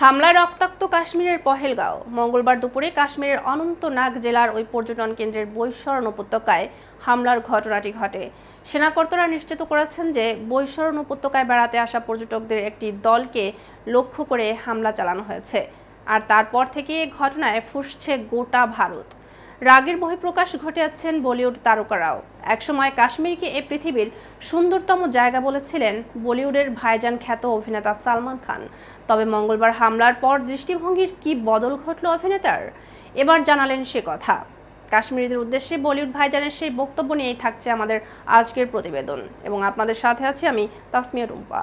হামলায় রক্তাক্ত কাশ্মীরের পহেলগাঁও। মঙ্গলবার দুপুরে কাশ্মীরের অনন্তনাগ জেলার ওই পর্যটন কেন্দ্রের বৈশরণ উপত্যকায় হামলার ঘটনাটি ঘটে। সেনাকর্তারা নিশ্চিত করেছেন যে বৈশরণ উপত্যকায় বেড়াতে আসা পর্যটকদের একটি দলকে লক্ষ্য করে হামলা চালানো হয়েছে। আর তারপর থেকে ঘটনায় ফুসছে গোটা ভারত। রাগের বহিঃপ্রকাশ ঘটিয়েছেন বলিউড তারকারাও। একসময় কাশ্মীরকে এ পৃথিবীর সুন্দরতম জায়গা বলেছিলেন বলিউডের ভাইজান খ্যাত অভিনেতা সালমান খান। তবে মঙ্গলবার হামলার পর দৃষ্টিভঙ্গির কি বদল ঘটল অভিনেতার? এবার জানালেন সে কথা। কাশ্মীরিদের উদ্দেশ্যে বলিউড ভাইজানের সেই বক্তব্য নিয়েই থাকছে আমাদের আজকের প্রতিবেদন। এবং আপনাদের সাথে আছি আমি তাসমিয়া রুম্পা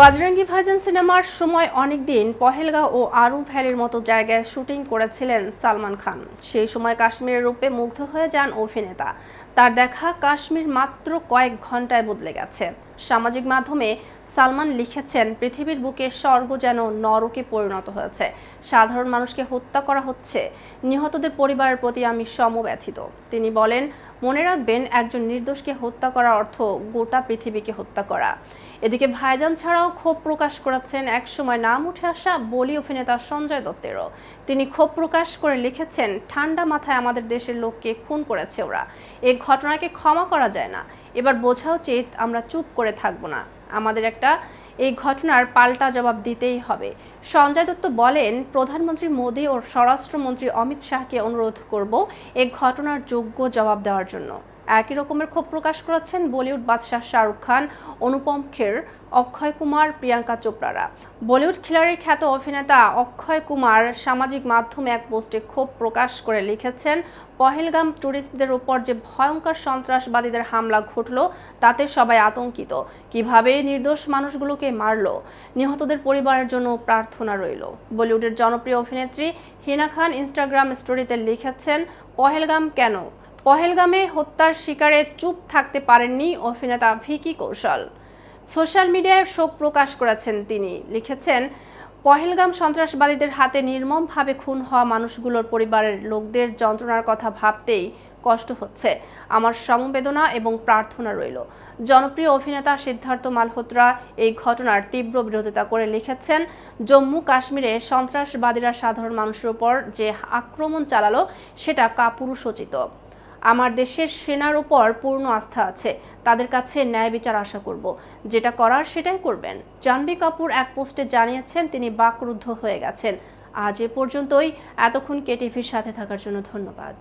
বাজরঙ্গি ভাইজান সিনেমার সময় অনেক দিন পহেলগাঁও ও আরু ভ্যালির মতো জায়গায় শুটিং করেছিলেন সালমান খান। সেই সময় কাশ্মীরের রূপে মুগ্ধ হয়ে যান অভিনেতা। তার দেখা কাশ্মীর মাত্র কয়েক ঘন্টায় বদলে গেছে। সামাজিক মাধ্যমে সালমান লিখেছেন, পৃথিবীর বুকে স্বর্গ যেন নরকে পরিণত হয়েছে। সাধারণ মানুষকে হত্যা করা হচ্ছে। নিহতদের পরিবারের প্রতি আমি সমব্যথিত। তিনি বলেন, মনে রাখবেন, একজন নির্দোষকে হত্যা করা অর্থ গোটা পৃথিবীকে হত্যা করা। এদিকে ভাইজান ছাড়াও ক্ষোভ প্রকাশ করেছেন, একসময় নাম উঠে আসা বলি অভিনেতা সঞ্জয় দত্তেরও। তিনি ক্ষোভ প্রকাশ করে লিখেছেন, ঠান্ডা মাথায় আমাদের দেশের লোককে খুন করেছে ওরা। এই ঘটনাকে ক্ষমা করা যায় না। এবার বোঝা উচিত আমরা চুপ করে থাকব না। আমাদের একটা এই ঘটনার পাল্টা জবাব দিতেই হবে। সঞ্জয় দত্ত বলেন, প্রধানমন্ত্রী মোদী ও স্বরাষ্ট্রমন্ত্রী অমিত শাহকে অনুরোধ করব এই ঘটনার যোগ্য জবাব দেওয়ার জন্য। একই রকমের ক্ষোভ প্রকাশ করেছেন বলিউড বাদশাহ শাহরুখ খান, অনুপম খের, অক্ষয় কুমার, প্রিয়াঙ্কা চোপড়ারা। বলিউড খিলাড়ি খ্যাত অভিনেতা অক্ষয় কুমার সামাজিক মাধ্যমে এক পোস্টে ক্ষোভ প্রকাশ করে লিখেছেন, পহেলগাম ট্যুরিস্টদের উপর যে ভয়ঙ্কর সন্ত্রাসবাদীদের হামলা ঘটল, তাতে সবাই আতঙ্কিত। কীভাবে নির্দোষ মানুষগুলোকে মারল? নিহতদের পরিবারের জন্য প্রার্থনা রইল। বলিউডের জনপ্রিয় অভিনেত্রী হিনা খান ইনস্টাগ্রাম স্টোরিতে লিখেছেন, পহেলগাম কেন? পহেলগামে হত্যার শিকারে চুপ থাকতে পারেননি অভিনেতা ভিকি কৌশল। সোশ্যাল মিডিয়ায় শোক প্রকাশ করেছেন তিনি। লিখেছেন, পহেলগাম সন্ত্রাসবাদীদের হাতে নির্মমভাবে খুন হওয়া মানুষগুলোর পরিবারের লোকদের যন্ত্রণার কথা ভাবতেই কষ্ট হচ্ছে। আমার সমবেদনা এবং প্রার্থনা রইল। জনপ্রিয় অভিনেতা সিদ্ধার্থ মালহোত্রা এই ঘটনার তীব্র বিরোধিতা করে লিখেছেন, জম্মু কাশ্মীরে সন্ত্রাসবাদীরা সাধারণ মানুষের উপর যে আক্রমণ চালালো, সেটা কাপুরুষোচিত। আমার দেশের সেনার উপর পূর্ণ আস্থা আছে। তাদের কাছে ন্যায় বিচার আশা করব। যেটা করার সেটাই করবেন। জানবি কাপুর এক পোস্টে জানিয়েছেন, তিনি বাকরুদ্ধ হয়ে গেছেন। আজ এ পর্যন্তই। এতক্ষণ কেটিভির সাথে থাকার জন্য ধন্যবাদ।